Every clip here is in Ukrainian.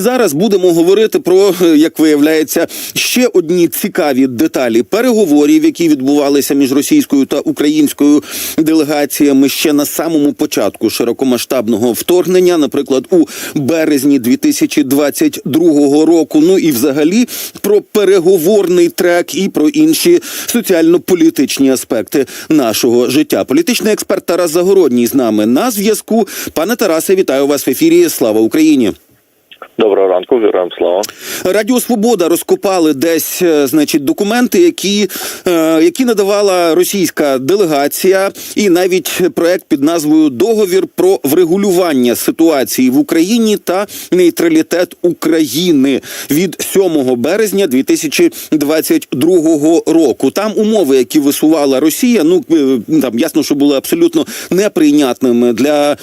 Зараз будемо говорити про, е, як виявляється, ще одні цікаві деталі переговорів, які відбувалися між російською та українською делегаціями ще на самому початку широкомасштабного вторгнення, наприклад, у березні 2022 року. Ну і взагалі про переговорний трек і про інші соціально-політичні аспекти нашого життя. Політичний експерт Тарас Загородній з нами на зв'язку. Пане Тарасе, вітаю вас в ефірі. Слава Україні! Доброго ранку, героям слава. Радіо Свобода розкопали десь, е, значить, документи, які, е, які надавала російська делегація, і навіть проект під назвою Договір про врегулювання ситуації в Україні та нейтралітет України від 7 березня 2022 року. Там умови, які висувала Росія, ну е, там ясно, що були абсолютно неприйнятними для,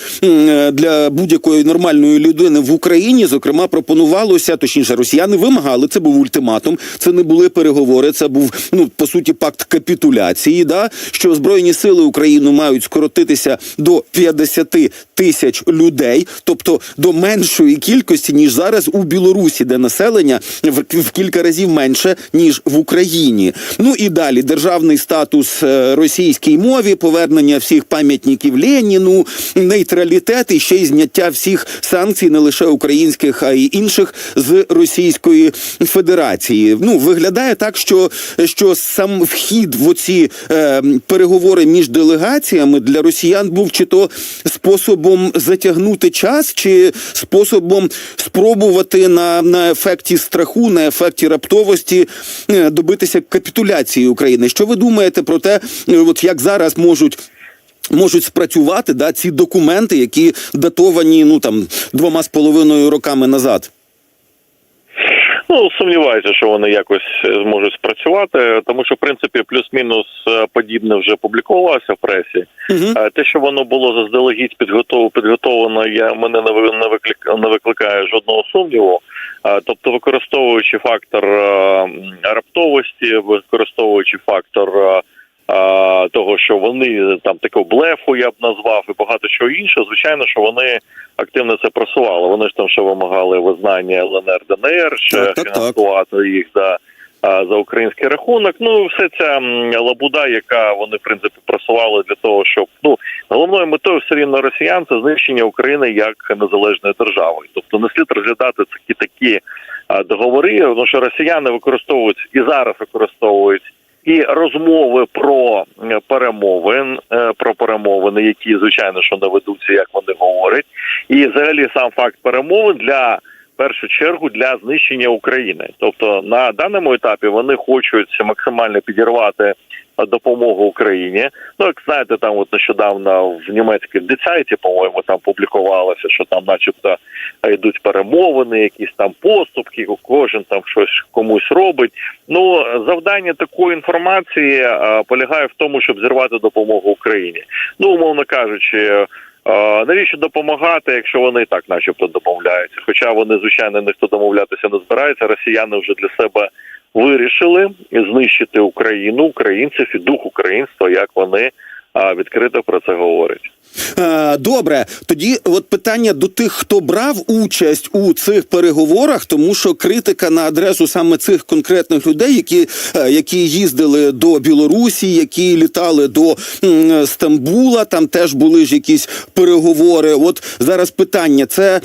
для будь-якої нормальної людини в Україні. Зокрема, пропонувалося, точніше, росіяни вимагали. Це був ультиматум. Це не були переговори. Це був ну по суті пакт капітуляції. Да, що збройні сили України мають скоротитися до 50 тисяч людей, тобто до меншої кількості ніж зараз у Білорусі, де населення в, кілька разів менше ніж в Україні. Ну і далі державний статус е, російській мові, повернення всіх пам'ятників Леніну, нейтралітет і ще й зняття всіх санкцій, не лише українських, а інших з Російської Федерації. Ну виглядає так, що, що сам вхід в оці е, переговори між делегаціями для росіян був чи то способом затягнути час, чи способом спробувати на, на ефекті страху, на ефекті раптовості е, добитися капітуляції України. Що ви думаєте про те, е, от як зараз можуть? Можуть спрацювати да ці документи, які датовані ну там двома з половиною роками назад. Ну сумніваюся, що вони якось е, зможуть спрацювати, тому що в принципі плюс-мінус е, подібне вже публікувалося в пресі. Угу. Те, що воно було заздалегідь підготов, підготовлено, я мене не ви- не виклик не викликає жодного сумніву. Тобто, використовуючи фактор раптовості, використовуючи фактор. Е, Того, що вони там такого блефу я б назвав і багато чого іншого, звичайно, що вони активно це просували. Вони ж там ще вимагали визнання ЛНР ДНР, ще Так, так, так. фінансувати їх за, а, за український рахунок. Ну, все ця лабуда, яка вони в принципі просували для того, щоб ну головною метою все рівно росіян це знищення України як незалежної держави. Тобто не слід розглядати такі такі договори, тому що росіяни використовують і зараз використовують. І розмови про е, перемовин, е, про перемовини, які звичайно що не ведуться, як вони говорять, і взагалі сам факт перемовин для першу чергу для знищення України. Тобто на даному етапі вони хочуть максимально підірвати допомогу Україні. Ну як знаєте, там от нещодавно в німецькій децайті, по-моєму, там публікувалося, що там, начебто, е, йдуть перемовини, якісь там поступки, кожен там щось комусь робить. Ну завдання такої інформації е, полягає в тому, щоб зірвати допомогу Україні. Ну, умовно кажучи. е, Навіщо допомагати, якщо вони так, начебто, домовляються? Хоча вони, звичайно, ніхто домовлятися не збирається. Росіяни вже для себе вирішили знищити Україну, українців і дух українства, як вони відкрито про це говорять. Е, Добре, тоді от питання до тих, хто брав участь у цих переговорах, тому що критика на адресу саме цих конкретних людей, які, е, які їздили до Білорусі, які літали до Стамбула, там теж були ж якісь переговори. От зараз питання: це,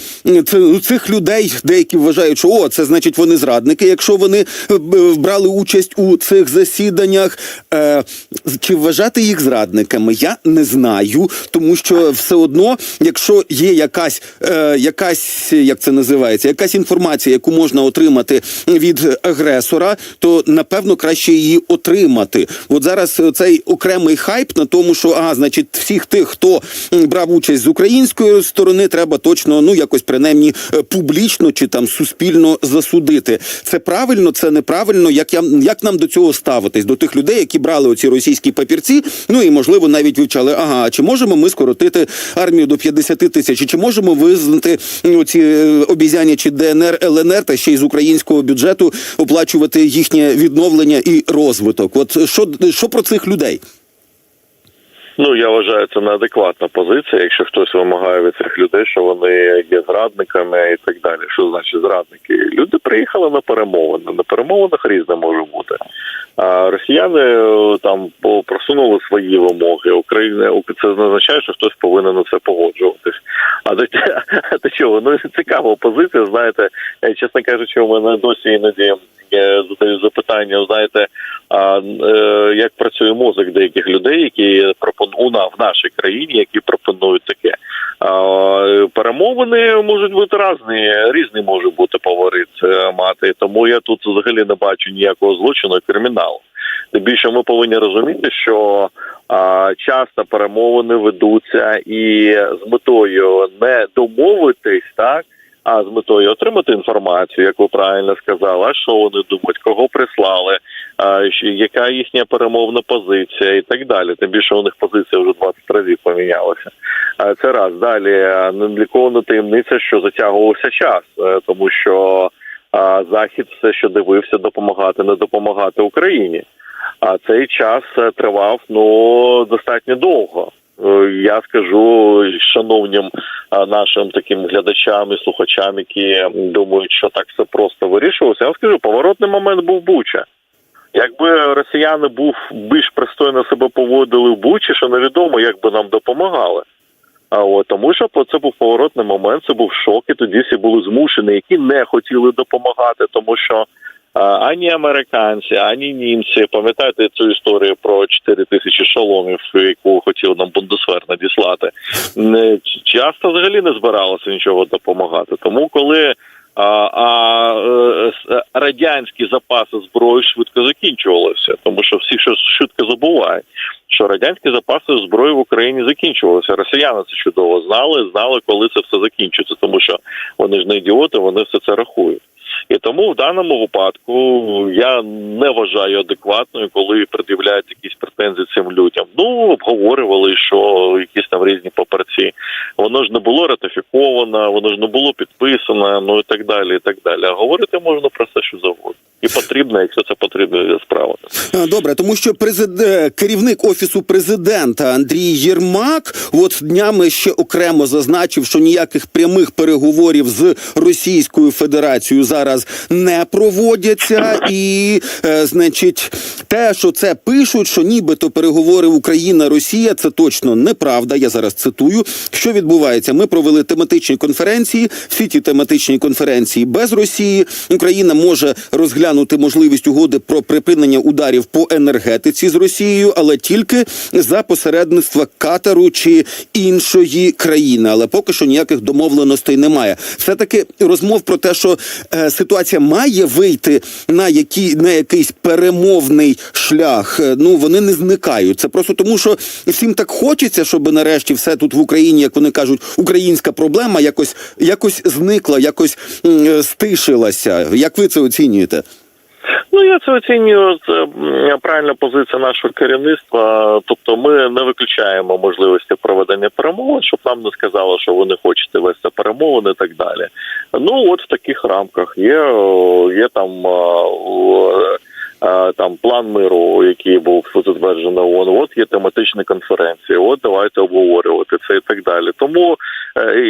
це цих людей, деякі вважають, що о, це значить вони зрадники, якщо вони е, брали участь у цих засіданнях. Чи вважати їх зрадниками? Я не знаю, тому що все одно, якщо є якась, е, якась, як це називається, якась інформація, яку можна отримати від агресора, то напевно краще її отримати. От зараз цей окремий хайп на тому, що ага, значить, всіх тих, хто брав участь з української сторони, треба точно ну якось принаймні е, публічно чи там суспільно засудити. Це правильно, це неправильно. Як я як нам до цього ставитись? До тих людей, які брали оці російські папірці, ну і можливо навіть вивчали, ага, чи можемо ми скоротити армію до 50 тисяч? Чи можемо визнати ці е, обізяння чи ДНР, ЛНР та ще й з українського бюджету оплачувати їхнє відновлення і розвиток? От що, що про цих людей? Ну я вважаю, це неадекватна позиція. Якщо хтось вимагає від цих людей, що вони є зрадниками і так далі. Що значить зрадники? Люди приїхали на перемовини. На перемовинах різне може бути. Росіяни е, там просунули свої вимоги. Україна це не означає, що хтось повинен на це погоджуватись. А до, а чого? Ну цікава позиція. Знаєте, е, чесно кажучи, у мене досі іноді е, задають запитання. Знаєте, а як працює мозок деяких людей, які пропонують в нашій країні, які пропонують таке. А, перемовини можуть бути різні, різні може бути поворит е, мати. Тому я тут взагалі не бачу ніякого злочину і криміналу. Тим більше ми повинні розуміти, що а, часто перемовини ведуться і з метою не домовитись, так а з метою отримати інформацію, як ви правильно сказали, що вони думають, кого прислали, яка їхня перемовна позиція і так далі. Тим більше у них позиція вже 20 разів помінялася. Це раз далі а, не для кого не таємниця, що затягувався час, е, тому що захід все ще дивився допомагати, не допомагати Україні. А цей час е, тривав ну достатньо довго. Е, Я скажу шановнім а, нашим таким глядачам і слухачам, які думають, що так все просто вирішувалося. Я вам скажу, поворотний момент був Буча. Якби росіяни був більш пристойно себе поводили в Бучі, що невідомо, як би нам допомагали. А от тому, що це був поворотний момент, це був шок, і тоді всі були змушені, які не хотіли допомагати, тому що а, ані американці, ані німці, пам'ятаєте цю історію про 4 тисячі шоломів, яку хотів нам Бундесвер надіслати, не часто взагалі не збиралося нічого допомагати. Тому коли а, е, с- радянські запаси зброї швидко закінчувалися, тому що всі що швидко забувають, що радянські запаси зброї в Україні закінчувалися. Росіяни це чудово знали, знали, коли це все закінчиться, тому що вони ж не ідіоти, вони все це рахують. І тому в даному випадку я не вважаю адекватною, коли пред'являють якісь претензії цим людям. Ну обговорювали, що якісь там різні паперці. Воно ж не було ратифіковано, воно ж не було підписано, ну і так далі. І так далі. А говорити можна про все, що завгодно. І потрібно, якщо це потрібно справа. Добре, тому що президент, керівник офісу президента Андрій Єрмак, от днями ще окремо зазначив, що ніяких прямих переговорів з Російською Федерацією зараз не проводяться, і е, значить, те, що це пишуть, що нібито переговори Україна Росія, це точно неправда. Я зараз цитую, що відбувається. Ми провели тематичні конференції. Всі ті тематичні конференції без Росії. Україна може розглянути можливість угоди про припинення ударів по енергетиці з Росією, але тільки за посередництва Катару чи іншої країни. Але поки що ніяких домовленостей немає. Все таки розмов про те, що е, ситуація має вийти на які на якийсь перемовний шлях. е, Ну вони не зникають. Це просто тому, що всім так хочеться, щоб нарешті все тут в Україні, як вони кажуть, українська проблема якось якось зникла, якось е, стишилася. Як ви це оцінюєте? Ну я це оцінюю це правильна позиція нашого керівництва. Тобто, ми не виключаємо можливості проведення перемовин, щоб нам не сказали, що ви не хочете вести перемовини і так далі. Ну от в таких рамках є, є там. Там план миру, який був затверджений ООН, от є тематичні конференції. От давайте обговорювати це і так далі. Тому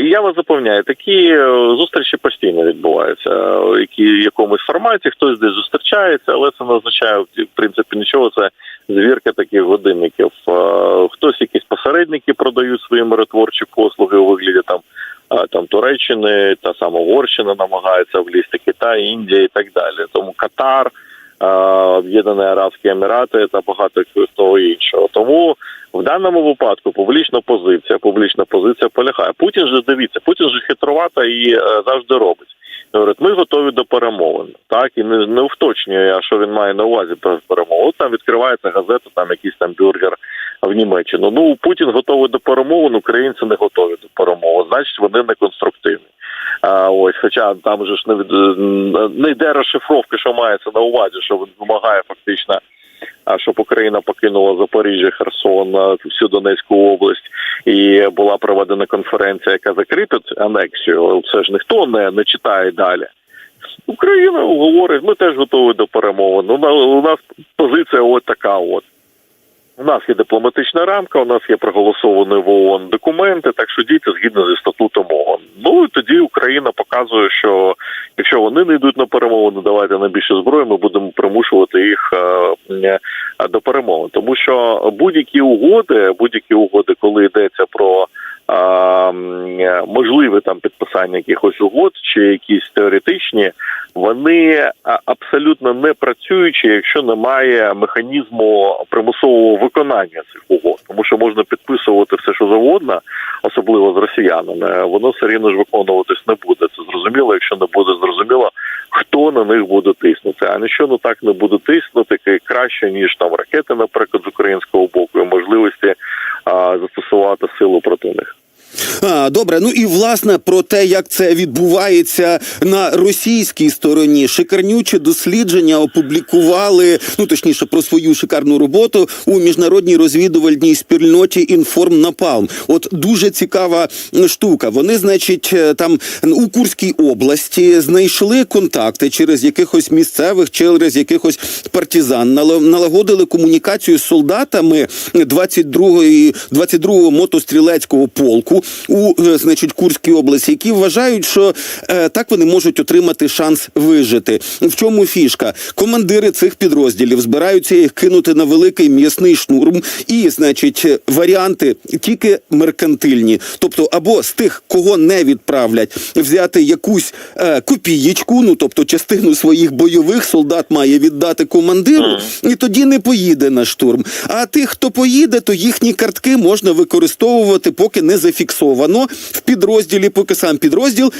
я вас запевняю, такі е, зустрічі постійно відбуваються, е, які в якомусь форматі хтось десь зустрічається, але це не означає в принципі нічого. Це звірка таких годинників. Е, Хтось якісь посередники продають свої миротворчі послуги у вигляді там. е, Там Туреччини, та сама Угорщина намагається влізти, Китай, Індія і так далі. Тому Катар, е, Об'єднані Арабські Емірати та багато того іншого. Тому в даному випадку публічна позиція, публічна позиція полягає. Путін же дивіться, Путін же хитрувата і е, завжди робить. Говорить, ми готові до перемовин. Так і не, не вточнює, а що він має на увазі про перемовин. От там відкривається газета, там якийсь там бюргер в Німеччину. Ну Путін готовий до перемовин, українці не готові до перемовин. Значить, вони не конструктивні. А, ось, хоча там же ж не від не йде розшифровки, що мається на увазі, що він вимагає фактично. А щоб Україна покинула Запоріжжя, Херсон, всю Донецьку область, і була проведена конференція, яка закріпить анексію. Це ж ніхто не, не читає далі. Україна говорить, ми теж готові до перемовин. У нас позиція от така. От У нас є дипломатична рамка, у нас є проголосовані в ООН документи, так що дійте згідно зі статутом ООН. Ну і тоді Україна показує, що якщо вони не йдуть на перемовини, давайте на більше зброї, ми будемо примушувати їх е, е, до перемови. Тому що будь-які угоди, будь-які угоди, коли йдеться про е, можливе там підписання якихось угод чи якісь теоретичні, вони абсолютно не працюючі, якщо немає механізму примусового виконання цих угод, тому що можна підписувати все, що завгодно, особливо з росіянами. Воно все рівно ж виконуватись не буде. Це зрозуміло, якщо не буде зрозуміло, хто на них буде тиснути. А нічого ну так не буде тиснути краще ніж там ракети, наприклад, з українського боку, і можливості а, застосувати силу проти них. А, добре, ну і власне про те, як це відбувається на російській стороні. Шикарнюче дослідження опублікували, ну точніше, про свою шикарну роботу у міжнародній розвідувальній спільноті Інформ Напалм. От дуже цікава штука. Вони, значить, е, там у Курській області знайшли контакти через якихось місцевих, через якихось партизан, нала- налагодили комунікацію з солдатами 22-ї 22-го мотострілецького полку у е, значить Курській області, які вважають, що е, так вони можуть отримати шанс вижити. В чому фішка? Командири цих підрозділів збираються їх кинути на великий м'ясний штурм, і значить варіанти тільки меркантильні, тобто або з тих, кого не відправлять, взяти якусь е, копієчку, ну тобто частину своїх бойових солдат має віддати командиру, і тоді не поїде на штурм. А тих, хто поїде, то їхні картки можна використовувати, поки не зафіксовано в підрозділі, поки сам підрозділ.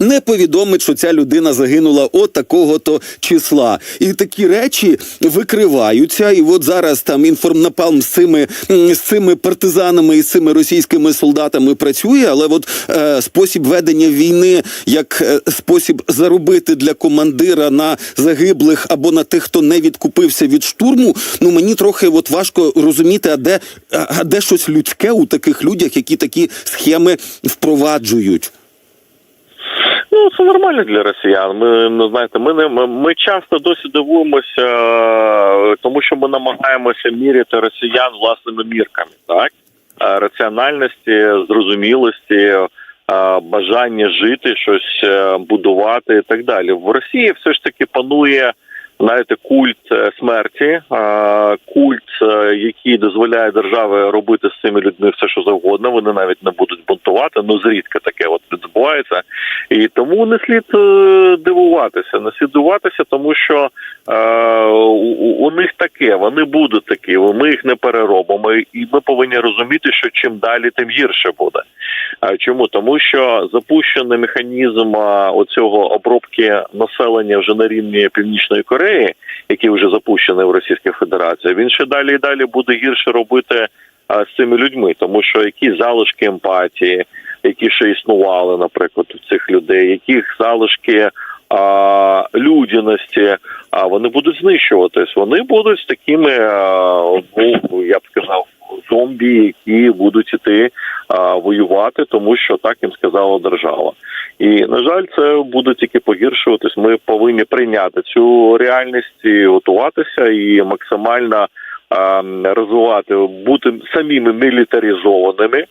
Не повідомить, що ця людина загинула от такого-то числа, і такі речі викриваються. І от зараз там інформнапалм з цими з цими партизанами і з цими російськими солдатами працює. Але от е, спосіб ведення війни як е, спосіб заробити для командира на загиблих або на тих, хто не відкупився від штурму. Ну мені трохи от важко розуміти, а де, а де щось людське у таких людях, які такі схеми впроваджують. Ну, це нормально для росіян. Ми ну знаєте, ми не ми, ми часто досі дивуємося, тому що ми намагаємося міряти росіян власними мірками, так раціональності, зрозумілості, бажання жити, щось е, будувати і так далі. В Росії все ж таки панує. Знаєте, культ е, смерті, культ, е, який дозволяє державі робити з цими людьми все, що завгодно. Вони навіть не будуть бунтувати. Ну зрідка таке от відбувається. І тому не слід е, дивуватися. Не слід дивуватися, тому що е, у, у них таке, вони будуть такі. Ми їх не переробимо, і ми повинні розуміти, що чим далі, тим гірше буде. А чому? Тому що запущений механізм оцього обробки населення вже на рівні Північної Кореї, який вже запущений в Російській Федерації, він ще далі і далі буде гірше робити з цими людьми, тому що які залишки емпатії, які ще існували, наприклад, у цих людей, яких залишки а, людяності, а вони будуть знищуватись. Вони будуть такими, ну я б сказав, зомбі, які будуть іти а, воювати, тому що так їм сказала держава. І на жаль, це буде тільки погіршуватись. Ми повинні прийняти цю реальність і готуватися і максимально розвивати, бути самими мілітаризованими.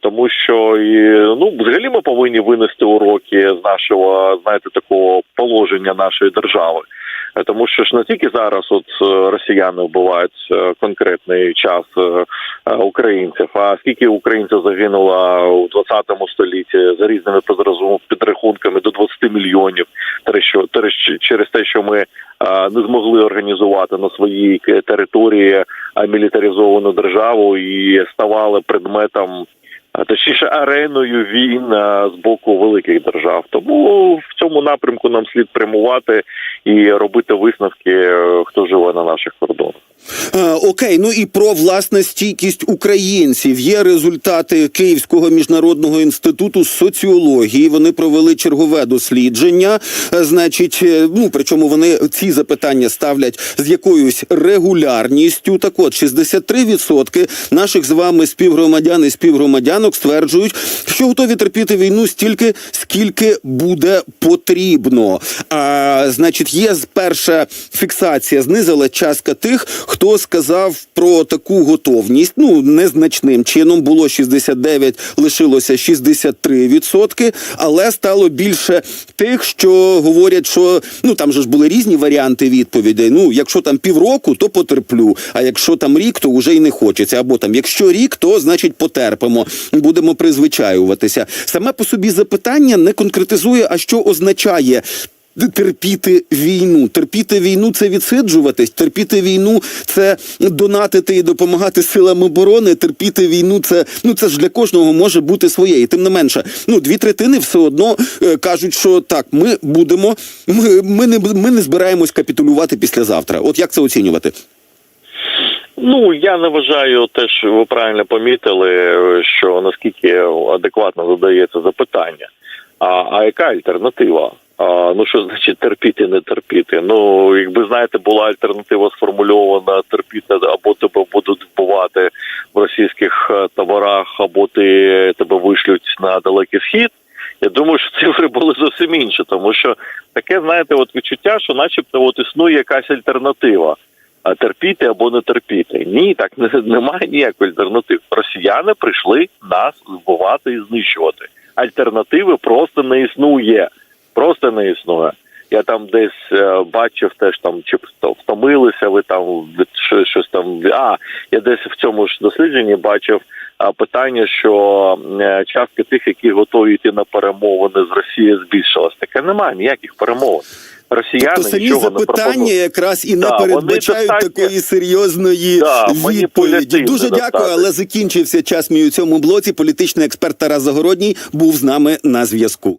Тому що і ну взагалі ми повинні винести уроки з нашого знаєте такого положення нашої держави. Е, Тому що ж не тільки зараз от е, росіяни вбивають е, конкретний час українців, а скільки українців загинуло у 20 столітті за різними підрахунками до 20 мільйонів через те, що ми не змогли організувати на своїй території мілітаризовану державу і ставали предметом. А Точніше, ареною війн з боку великих держав. Тому в цьому напрямку нам слід прямувати і робити висновки, е, хто живе на наших кордонах. Е, Окей, ну і про власне стійкість українців є результати Київського міжнародного інституту соціології. Вони провели чергове дослідження. Е, Значить, е, ну причому вони ці запитання ставлять з якоюсь регулярністю. Так от 63% наших з вами співгромадян і співгромадянок стверджують, що готові терпіти війну стільки, скільки буде потрібно. А значить, є перша фіксація, знизила частка тих, хто сказав про таку готовність. Ну незначним чином було 69, лишилося 63%, але стало більше тих, що говорять, що ну там же ж були різні варіанти відповідей. Ну, якщо там півроку, то потерплю. А якщо там рік, то вже й не хочеться. Або там, якщо рік, то значить потерпимо, будемо призвичаюватися. Саме по собі запитання не конкретизує, а що означає. Терпіти війну, терпіти війну це відсиджуватись, терпіти війну це донатити і допомагати силам оборони. Терпіти війну це ну це ж для кожного може бути своє. І тим не менше, ну дві третини все одно е, кажуть, що так, ми будемо, ми, ми не ми не збираємось капітулювати післязавтра. От як це оцінювати? Ну я не вважаю те, що ви правильно помітили, що наскільки адекватно задається запитання. А, а яка альтернатива? А, ну що значить терпіти, не терпіти? Ну якби знаєте, була альтернатива сформульована терпіти, або тебе будуть вбивати в російських е, таборах, або ти тебе вишлють на далекий схід. Я думаю, що цифри були зовсім інші, тому що таке, знаєте, от відчуття, що, начебто, от існує якась альтернатива. А терпіти або не терпіти. Ні, так не, немає ніякої альтернативи. Росіяни прийшли нас вбивати і знищувати. Альтернативи просто не існує. Просто не існує. Я там десь е, бачив теж там, чи втомилися ви там від що- щось там. А я десь в цьому ж дослідженні бачив питання, що е, частка тих, які готові йти на перемовини з Росією, збільшилась. Таке немає ніяких перемовин. Росіяни Тобто самі нічого не запитання пропонують. якраз і не Да, передбачають достатньо- такої серйозної Да, відповіді. Дуже дякую, достатньо. але закінчився час мій у цьому блоці. Політичний експерт Тарас Загородній був з нами на зв'язку.